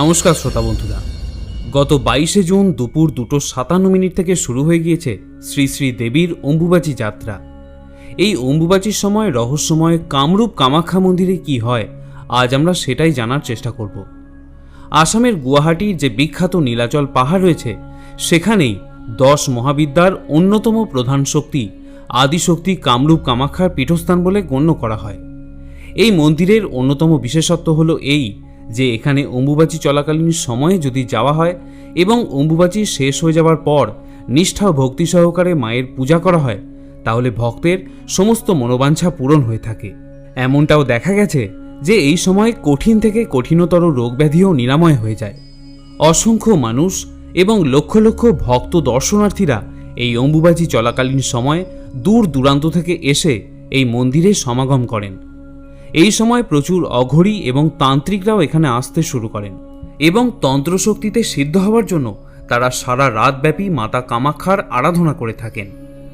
নমস্কার শ্রোতা বন্ধুরা। গত বাইশে জুন দুপুর দুটো সাতান্ন মিনিট থেকে শুরু হয়ে গিয়েছে শ্রী শ্রী দেবীর অম্বুবাচী যাত্রা। এই অম্বুবাচীর সময় রহস্যময় কামরূপ কামাখ্যা মন্দিরে কি হয়, আজ আমরা সেটাই জানার চেষ্টা করব। আসামের গুয়াহাটির যে বিখ্যাত নীলাচল পাহাড় রয়েছে, সেখানেই দশ মহাবিদ্যার অন্যতম প্রধান শক্তি, আদিশক্তি কামরূপ কামাখ্যার পীঠস্থান বলে গণ্য করা হয়। এই মন্দিরের অন্যতম বিশেষত্ব হলো এই যে এখানে অম্বুবাচী চলাকালীন সময়ে যদি যাওয়া হয় এবং অম্বুবাচী শেষ হয়ে যাওয়ার পর নিষ্ঠা ও ভক্তি সহকারে মায়ের পূজা করা হয়, তাহলে ভক্তের সমস্ত মনোবাঞ্ছা পূরণ হয়ে থাকে। এমনটাও দেখা গেছে যে এই সময় কঠিন থেকে কঠিনতর রোগব্যাধিও নিরাময় হয়ে যায়। অসংখ্য মানুষ এবং লক্ষ লক্ষ ভক্ত দর্শনার্থীরা এই অম্বুবাচী চলাকালীন সময় দূর দূরান্ত থেকে এসে এই মন্দিরে সমাগম করেন। এই সময় প্রচুর অঘরী এবং তান্ত্রিকরাও এখানে আসতে শুরু করেন এবং তন্ত্রশক্তিতে সিদ্ধ হওয়ার জন্য তারা সারা রাতব্যাপী মাতা কামাখ্যার আরাধনা করে থাকেন।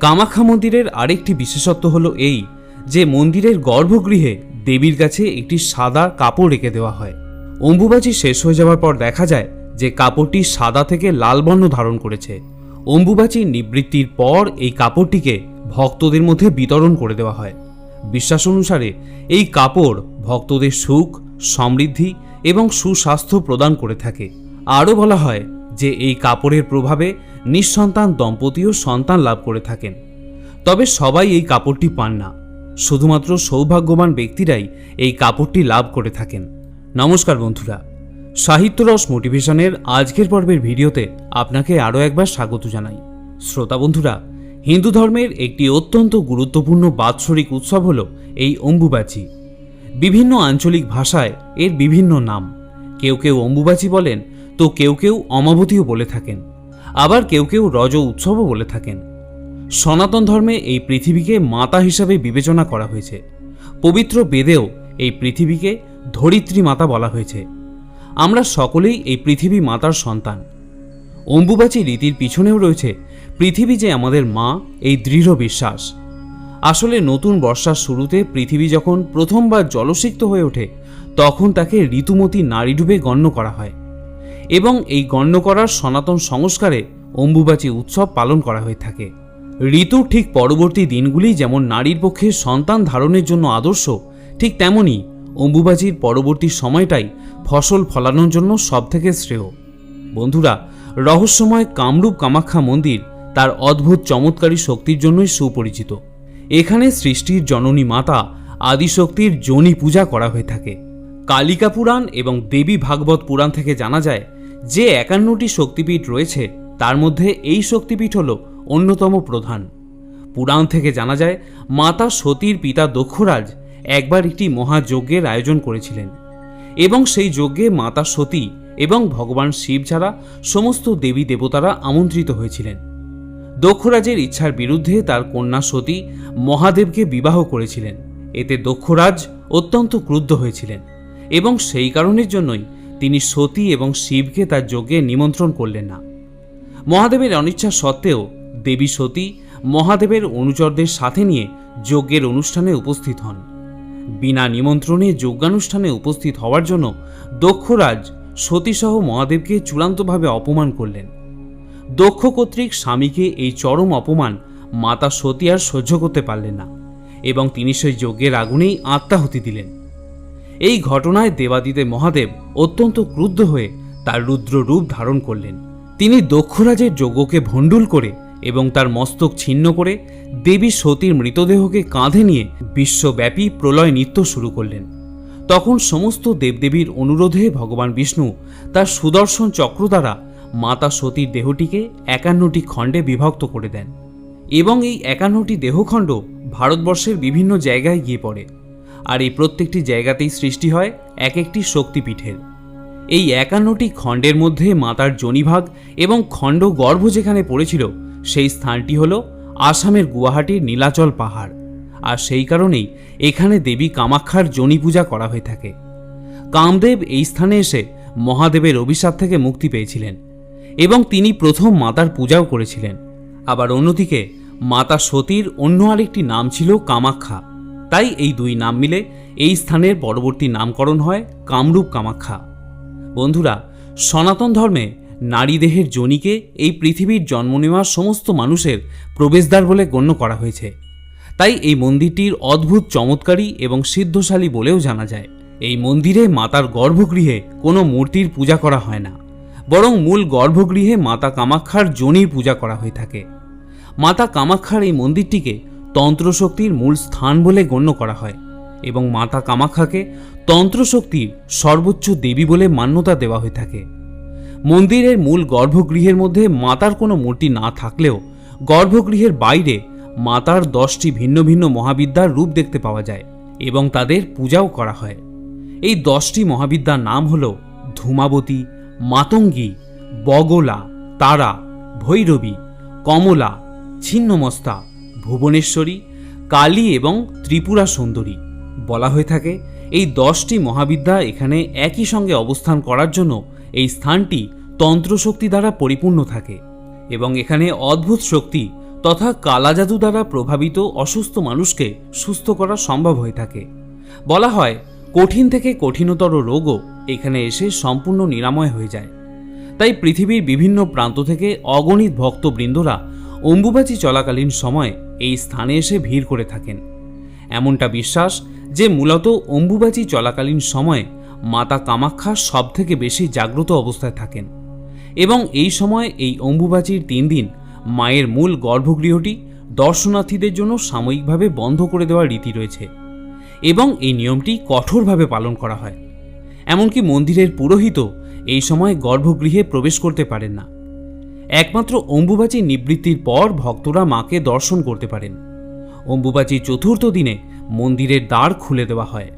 কামাখ্যা মন্দিরের আরেকটি বিশেষত্ব হল এই যে মন্দিরের গর্ভগৃহে দেবীর কাছে একটি সাদা কাপড় রেখে দেওয়া হয়। অম্বুবাচী শেষ হয়ে যাওয়ার পর দেখা যায় যে কাপড়টি সাদা থেকে লাল বর্ণ ধারণ করেছে। অম্বুবাচী নিবৃত্তির পর এই কাপড়টিকে ভক্তদের মধ্যে বিতরণ করে দেওয়া হয়। বিশ্বাস অনুসারে এই কাপড় ভক্তদের সুখ, সমৃদ্ধি এবং সুস্বাস্থ্য প্রদান করে থাকে। আরও বলা হয় যে এই কাপড়ের প্রভাবে নিঃসন্তান দম্পতিও সন্তান লাভ করে থাকেন। তবে সবাই এই কাপড়টি পান না। শুধুমাত্র সৌভাগ্যবান ব্যক্তিরাই এই কাপড়টি লাভ করে থাকেন। নমস্কার বন্ধুরা। সাহিত্যরস মোটিভেশনের আজকের পর্বের ভিডিওতে আপনাকে আরও একবার স্বাগত জানাই। শ্রোতা বন্ধুরা হিন্দু ধর্মের একটি অত্যন্ত গুরুত্বপূর্ণ বাৎসরিক উৎসব হল এই অম্বুবাচী। বিভিন্ন আঞ্চলিক ভাষায় এর বিভিন্ন নাম। কেউ কেউ অম্বুবাচী বলেন, তো কেউ কেউ অমাবতীও বলে থাকেন। আবার কেউ কেউ রজ উৎসবও বলে থাকেন। সনাতন ধর্মে এই পৃথিবীকে মাতা হিসাবে বিবেচনা করা হয়েছে। পবিত্র বেদেও এই পৃথিবীকে ধরিত্রী মাতা বলা হয়েছে। আমরা সকলেই এই পৃথিবী মাতার সন্তান। অম্বুবাচী রীতির পিছনেও রয়েছে পৃথিবী যে আমাদের মা, এই দৃঢ় বিশ্বাস। আসলে নতুন বর্ষার শুরুতে পৃথিবী যখন প্রথমবার জলসিক্ত হয়ে ওঠে, তখন তাকে ঋতুমতী নারী ডুবে গণ্য করা হয়। এবং এই গণ্য করার সনাতন সংস্কারে অম্বুবাচী উৎসব পালন করা হয়ে থাকে। ঋতুর ঠিক পরবর্তী দিনগুলি যেমন নারীর পক্ষে সন্তান ধারণের জন্য আদর্শ, ঠিক তেমনই অম্বুবাচীর পরবর্তী সময়টাই ফসল ফলানোর জন্য সবথেকে শ্রেয়। বন্ধুরা রহস্যময় কামরূপ কামাখ্যা মন্দির তার অদ্ভুত চমৎকারী শক্তির জন্যই সুপরিচিত। এখানে সৃষ্টির জননী মাতা আদিশক্তির জনি পূজা করা হয়ে থাকে। কালিকা পুরাণ এবং দেবী ভাগবত পুরাণ থেকে জানা যায় যে একান্নটি শক্তিপীঠ রয়েছে, তার মধ্যে এই শক্তিপীঠ হল অন্যতম প্রধান। পুরাণ থেকে জানা যায়, মাতা সতীর পিতা দক্ষরাজ একবার একটি মহাযজ্ঞের আয়োজন করেছিলেন এবং সেই যজ্ঞে মাতা সতী এবং ভগবান শিব ছাড়া সমস্ত দেবী দেবতারা আমন্ত্রিত হয়েছিলেন। দক্ষরাজের ইচ্ছার বিরুদ্ধে তার কন্যা সতী মহাদেবকে বিবাহ করেছিলেন। এতে দক্ষরাজ অত্যন্ত ক্রুদ্ধ হয়েছিলেন এবং সেই কারণের জন্যই তিনি সতী এবং শিবকে তার যজ্ঞে নিমন্ত্রণ করলেন না। মহাদেবের অনিচ্ছা সত্ত্বেও দেবী সতী মহাদেবের অনুচরদের সাথে নিয়ে যজ্ঞের অনুষ্ঠানে উপস্থিত হন। বিনা নিমন্ত্রণে যজ্ঞানুষ্ঠানে উপস্থিত হওয়ার জন্য দক্ষরাজ সতীসহ মহাদেবকে চূড়ান্তভাবে অপমান করলেন। দক্ষ কর্তৃক স্বামীকে এই চরম অপমান মাতা সতী আর সহ্য করতে পারলেন না এবং তিনি সেই যজ্ঞের আগুনেই আত্মাহুতি দিলেন। এই ঘটনায় দেবাদিদেব মহাদেব অত্যন্ত ক্রুদ্ধ হয়ে তার রুদ্র রূপ ধারণ করলেন। তিনি দক্ষরাজের যজ্ঞকে ভণ্ডুল করে এবং তার মস্তক ছিন্ন করে দেবী সতীর মৃতদেহকে কাঁধে নিয়ে বিশ্বব্যাপী প্রলয় নৃত্য শুরু করলেন। তখন সমস্ত দেবদেবীর অনুরোধে ভগবান বিষ্ণু তার সুদর্শন চক্র দ্বারা মাতা সতীর দেহটিকে একান্নটি খণ্ডে বিভক্ত করে দেন এবং এই একান্নটি দেহখণ্ড ভারতবর্ষের বিভিন্ন জায়গায় গিয়ে পড়ে। আর এই প্রত্যেকটি জায়গাতেই সৃষ্টি হয় এক একটি শক্তিপীঠের। এই একান্নটি খণ্ডের মধ্যে মাতার জনিভাগ এবং খণ্ড গর্ভ যেখানে পড়েছিল, সেই স্থানটি হল আসামের গুয়াহাটির নীলাচল পাহাড়। আর সেই কারণেই এখানে দেবী কামাখ্যার জনি পূজা করা হয়ে থাকে। কামদেব এই স্থানে এসে মহাদেবের অভিশাপ থেকে মুক্তি পেয়েছিলেন এবং তিনি প্রথম মাতার পূজাও করেছিলেন। আবার অন্যদিকে মাতা সতীর অন্য আরেকটি নাম ছিল কামাখ্যা তাই এই দুই নাম মিলে এই স্থানের পরবর্তী নামকরণ হয় কামরূপ কামাখ্যা বন্ধুরা, সনাতন ধর্মে নারী দেহের যোনিকে এই পৃথিবীর জন্ম নেওয়া সমস্ত মানুষের প্রবেশদ্বার বলে গণ্য করা হয়েছে। তাই এই মন্দিরটির অদ্ভুত চমৎকারী এবং সিদ্ধশালী বলেও জানা যায়। এই মন্দিরে মাতার গর্ভগৃহে কোনো মূর্তির পূজা করা হয় না, বরং মূল গর্ভগৃহে মাতা কামাক্ষার যোনির পূজা করা হয়ে থাকে। মাতা কামাক্ষার এই মন্দিরটিকে তন্ত্রশক্তির মূল স্থান বলে গণ্য করা হয় এবং মাতা কামাক্ষাকে তন্ত্রশক্তির সর্বোচ্চ দেবী বলে মান্যতা দেওয়া হয়ে থাকে। মন্দিরের মূল গর্ভগৃহের মধ্যে মাতার কোনো মূর্তি না থাকলেও গর্ভগৃহের বাইরে মাতার দশটি ভিন্ন ভিন্ন মহাবিদ্যার রূপ দেখতে পাওয়া যায় এবং তাদের পূজাও করা হয়। এই দশটি মহাবিদ্যার নাম হল ধূমাবতী, মাতঙ্গী, বগলা, তারা, ভৈরবী, কমলা, ছিন্নমস্তা, ভুবনেশ্বরী, কালী এবং ত্রিপুরা সুন্দরী। বলা হয়ে থাকে, এই দশটি মহাবিদ্যা এখানে একই সঙ্গে অবস্থান করার জন্য এই স্থানটি তন্ত্রশক্তি দ্বারা পরিপূর্ণ থাকে এবং এখানে অদ্ভুত শক্তি তথা কালাজাদু দ্বারা প্রভাবিত অসুস্থ মানুষকে সুস্থ করা সম্ভব হয়ে থাকে। বলা হয়, কঠিন থেকে কঠিনতর রোগও এখানে এসে সম্পূর্ণ নিরাময় হয়ে যায়। তাই পৃথিবীর বিভিন্ন প্রান্ত থেকে অগণিত ভক্তবৃন্দরা অম্বুবাচী চলাকালীন সময় এই স্থানে এসে ভিড় করে থাকেন। এমনটা বিশ্বাস যে মূলত অম্বুবাচী চলাকালীন সময়ে মাতা কামাখ্যা সব থেকে বেশি জাগ্রত অবস্থায় থাকেন। এবং এই সময় এই অম্বুবাচীর তিন দিন মায়ের মূল গর্ভগৃহটি দর্শনার্থীদের জন্য সাময়িকভাবে বন্ধ করে দেওয়ার রীতি রয়েছে এবং এই নিয়মটি কঠোরভাবে পালন করা হয়। এমনকি মন্দিরের পুরোহিত এই সময় গর্ভগৃহে প্রবেশ করতে পারেন না। একমাত্র অম্বুবাচী নিবৃত্তির পর ভক্তরা মাকে দর্শন করতে পারেন। অম্বুবাচী চতুর্থ দিনে মন্দিরের দ্বার খুলে দেওয়া হয়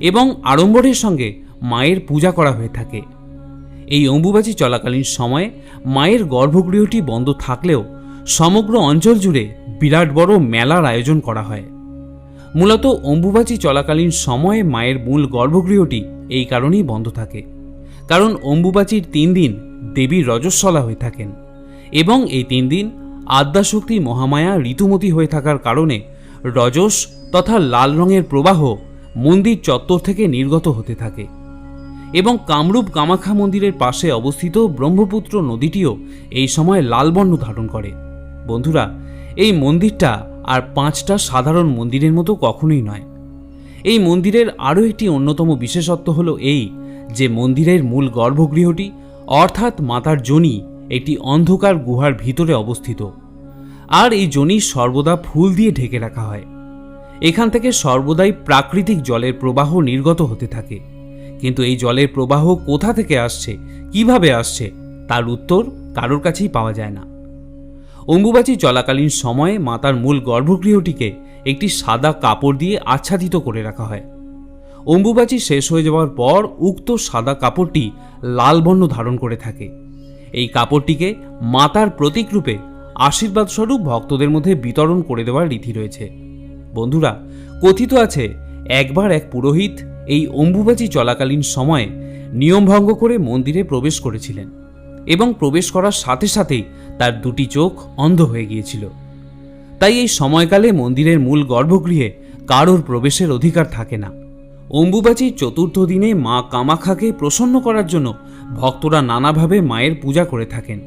এবং আড়ম্বরের সঙ্গে মায়ের পূজা করা হয়ে থাকে। এই অম্বুবাচী চলাকালীন সময়ে মায়ের গর্ভগৃহটি বন্ধ থাকলেও সমগ্র অঞ্চল জুড়ে বিরাট বড় মেলার আয়োজন করা হয়। মূলত অম্বুবাচী চলাকালীন সময়ে মায়ের মূল গর্ভগৃহটি এই কারণেই বন্ধ থাকে। কারণ অম্বুবাচীর তিন দিন দেবী রজস্বলা হয়ে থাকেন এবং এই তিন দিন আদ্যাশক্তি মহামায়া ঋতুমতী হয়ে থাকার কারণে রজস তথা লাল রঙের প্রবাহ মন্দির চত্বর থেকে নির্গত হতে থাকে। এবং কামরূপ কামাখ্যা মন্দিরের পাশে অবস্থিত ব্রহ্মপুত্র নদীটিও এই সময় লালবর্ণ ধারণ করে। বন্ধুরা, এই মন্দিরটা আর পাঁচটা সাধারণ মন্দিরের মতো কখনোই নয়। এই মন্দিরের আরও একটি অন্যতম বিশেষত্ব হল এই যে মন্দিরের মূল গর্ভগৃহটি, অর্থাৎ মাতার জনি, একটি অন্ধকার গুহার ভিতরে অবস্থিত। আর এই জনি সর্বদা ফুল দিয়ে ঢেকে রাখা হয়। এখান থেকে সর্বদাই প্রাকৃতিক জলের প্রবাহ নির্গত হতে থাকে। কিন্তু এই জলের প্রবাহ কোথা থেকে আসছে? কীভাবে আসছে? তার উত্তর কারোর কাছেই পাওয়া যায় না। অম্বুবাচী চলাকালীন সময়ে মাতার মূল গর্ভগৃহটিকে একটি সাদা কাপড় দিয়ে আচ্ছাদিত করে রাখা হয়। অম্বুবাচী শেষ হয়ে যাওয়ার পর উক্ত সাদা কাপড়টি লাল বর্ণ ধারণ করে থাকে। এই কাপড়টিকে মাতার প্রতীক রূপে আশীর্বাদ স্বরূপ ভক্তদের মধ্যে বিতরণ করে দেওয়ার রীতি রয়েছে। বন্ধুরা, কথিত আছে, একবার এক পুরোহিত এই অম্বুবাচী চলাকালীন সময়ে নিয়মভঙ্গ করে মন্দিরে প্রবেশ করেছিলেন এবং প্রবেশ করার সাথে সাথেই তার দুটি চোখ অন্ধ হয়ে গিয়েছিল। তাই এই সময়কালে মন্দিরের মূল গর্ভগৃহে কারোর প্রবেশের অধিকার থাকে না। অম্বুবাচীর চতুর্থ দিনে মা কামাখাকে প্রসন্ন করার জন্য ভক্তরা নানাভাবে মায়ের পূজা করে থাকেন।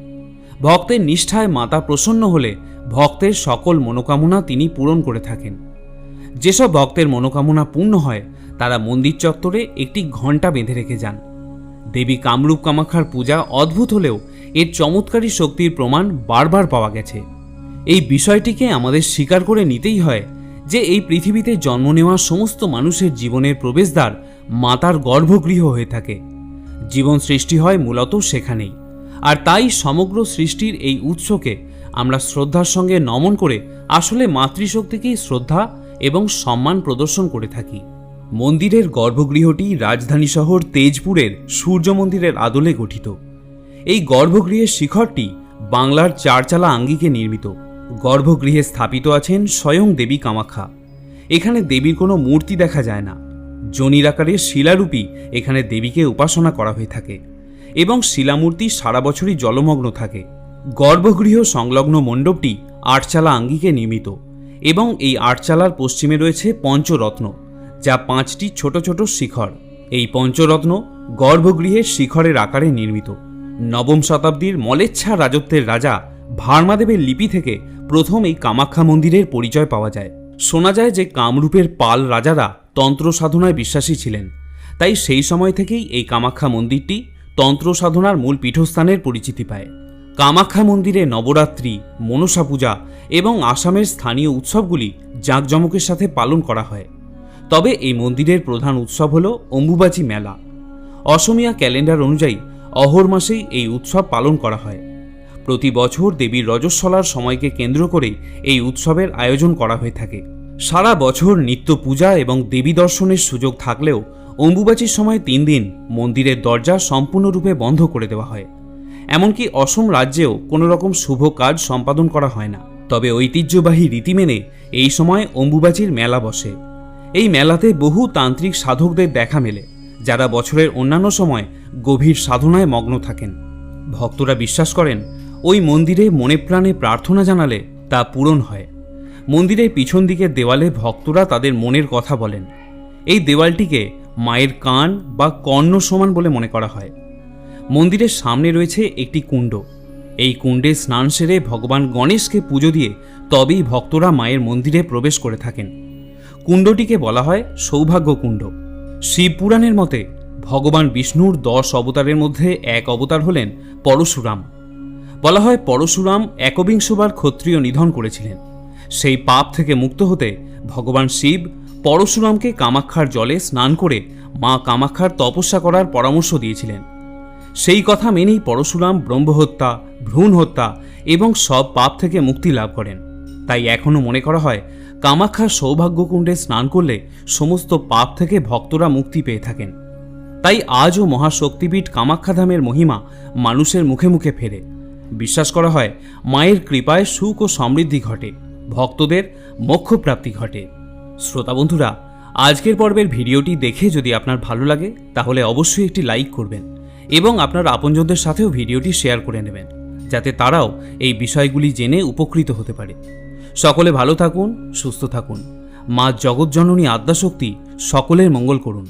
ভক্তের নিষ্ঠায় মাতা প্রসন্ন হলে ভক্তের সকল মনোকামনা তিনি পূরণ করে থাকেন। যেসব ভক্তের মনোকামনা পূর্ণ হয়, তারা মন্দির চত্বরে একটি ঘণ্টা বেঁধে রেখে যান। দেবী কামরূপ কামাখার পূজা অদ্ভুত হলেও এর চমৎকারী শক্তির প্রমাণ বারবার পাওয়া গেছে। এই বিষয়টিকে আমাদের স্বীকার করে নিতেই হয় যে এই পৃথিবীতে জন্ম নেওয়া সমস্ত মানুষের জীবনের প্রবেশদ্বার মাতার গর্ভগৃহ হয়ে থাকে। জীবন সৃষ্টি হয় মূলত সেখানেই। আর তাই সমগ্র সৃষ্টির এই উৎসকে আমরা শ্রদ্ধার সঙ্গে নমন করে আসলে মাতৃশক্তিকেই শ্রদ্ধা এবং সম্মান প্রদর্শন করে থাকি। মন্দিরের গর্ভগৃহটি রাজধানী শহর তেজপুরের সূর্য মন্দিরের আদলে গঠিত। এই গর্ভগৃহের শিখরটি বাংলার চারচালা আঙ্গিকে নির্মিত। গর্ভগৃহে স্থাপিত আছেন স্বয়ং দেবী কামাখ্যা। এখানে দেবীর কোনো মূর্তি দেখা যায় না। জনির আকারের শিলারূপী এখানে দেবীকে উপাসনা করা হয়ে থাকে এবং শিলামূর্তি সারা বছরই জলমগ্ন থাকে। গর্ভগৃহ সংলগ্ন মণ্ডপটি আটচালা আঙ্গিকে নির্মিত। এবং এই আটচালার পশ্চিমে রয়েছে পঞ্চরত্ন, যা পাঁচটি ছোট ছোট শিখর। এই পঞ্চরত্ন গর্ভগৃহের শিখরের আকারে নির্মিত। নবম শতাব্দীর মলেচ্ছা রাজত্বের রাজা ভার্মাদেবের লিপি থেকে প্রথম এই কামাখ্যা মন্দিরের পরিচয় পাওয়া যায়। শোনা যায় যে কামরূপের পাল রাজারা তন্ত্র সাধনায় বিশ্বাসী ছিলেন, তাই সেই সময় থেকেই এই কামাখ্যা মন্দিরটি তন্ত্র সাধনার মূল পীঠস্থানের পরিচিতি পায়। কামাখ্যা মন্দিরে নবরাত্রি, মনসা পূজা এবং আসামের স্থানীয় উৎসবগুলি জাঁকজমকের সাথে পালন করা হয়। তবে এই মন্দিরের প্রধান উৎসব হল অম্বুবাচী মেলা। অসমীয়া ক্যালেন্ডার অনুযায়ী অহর মাসেই এই উৎসব পালন করা হয়। প্রতি বছর দেবীর রজস্বলার সময়কে কেন্দ্র করে এই উৎসবের আয়োজন করা হয়ে থাকে। সারা বছর নিত্য পূজা এবং দেবী দর্শনের সুযোগ থাকলেও অম্বুবাচীর সময় তিন দিন মন্দিরের দরজা সম্পূর্ণরূপে বন্ধ করে দেওয়া হয়। এমনকি অসম রাজ্যেও কোনো রকম শুভ কাজ সম্পাদন করা হয় না। তবে ঐতিহ্যবাহী রীতি মেনে এই সময় অম্বুবাচীর মেলা বসে। এই মেলাতে বহু তান্ত্রিক সাধকদের দেখা মেলে, যারা বছরের অন্যান্য সময় গভীর সাধনায় মগ্ন থাকেন। ভক্তরা বিশ্বাস করেন, ওই মন্দিরে মনে প্রাণে প্রার্থনা জানালে তা পূরণ হয়। মন্দিরের পিছন দিকের দেওয়ালে ভক্তরা তাদের মনের কথা বলেন। এই দেওয়ালটিকে মায়ের কান বা কর্ণ সমান বলে মনে করা হয়। মন্দিরের সামনে রয়েছে একটি কুণ্ড। এই কুণ্ডে স্নান সেরে ভগবান গণেশকে পুজো দিয়ে তবেই ভক্তরা মায়ের মন্দিরে প্রবেশ করে থাকেন। কুণ্ডটিকে বলা হয় সৌভাগ্য কুণ্ড। শিবপুরাণের মতে, ভগবান বিষ্ণুর দশ অবতারের মধ্যে এক অবতার হলেন পরশুরাম। বলা হয় পরশুরাম একবিংশবার ক্ষত্রিয় নিধন করেছিলেন। সেই পাপ থেকে মুক্ত হতে ভগবান শিব পরশুরামকে কামাক্ষার জলে স্নান করে মা কামাক্ষার তপস্যা করার পরামর্শ দিয়েছিলেন। সেই কথা মেনেই পরশুরাম ব্রহ্মহত্যা ভ্রূণ হত্যা এবং সব পাপ থেকে মুক্তি লাভ করেন। তাই এখনও মনে করা হয় কামাক্ষার সৌভাগ্যকুণ্ডে স্নান করলে সমস্ত পাপ থেকে ভক্তরা মুক্তি পেয়ে থাকেন। তাই আজও মহাশক্তিপীঠ কামাক্ষাধামের মহিমা মানুষের মুখে মুখে ফেরে। বিশ্বাস করা হয়, মায়ের কৃপায় সুখ ও সমৃদ্ধি ঘটে, ভক্তদের মোক্ষপ্রাপ্তি ঘটে। শ্রোতা বন্ধুরা, আজকের পর্বের ভিডিওটি দেখে যদি আপনার ভালো লাগে, তাহলে অবশ্যই একটি লাইক করবেন। এবং আপনার আপনজনদের সাথেও ভিডিওটি শেয়ার করে নেবেন, যাতে তারাও এই বিষয়গুলি জেনে উপকৃত হতে পারে। সকলে ভালো থাকুন, সুস্থ থাকুন। মা জগৎজননী আদ্যাশক্তি সকলের মঙ্গল করুন।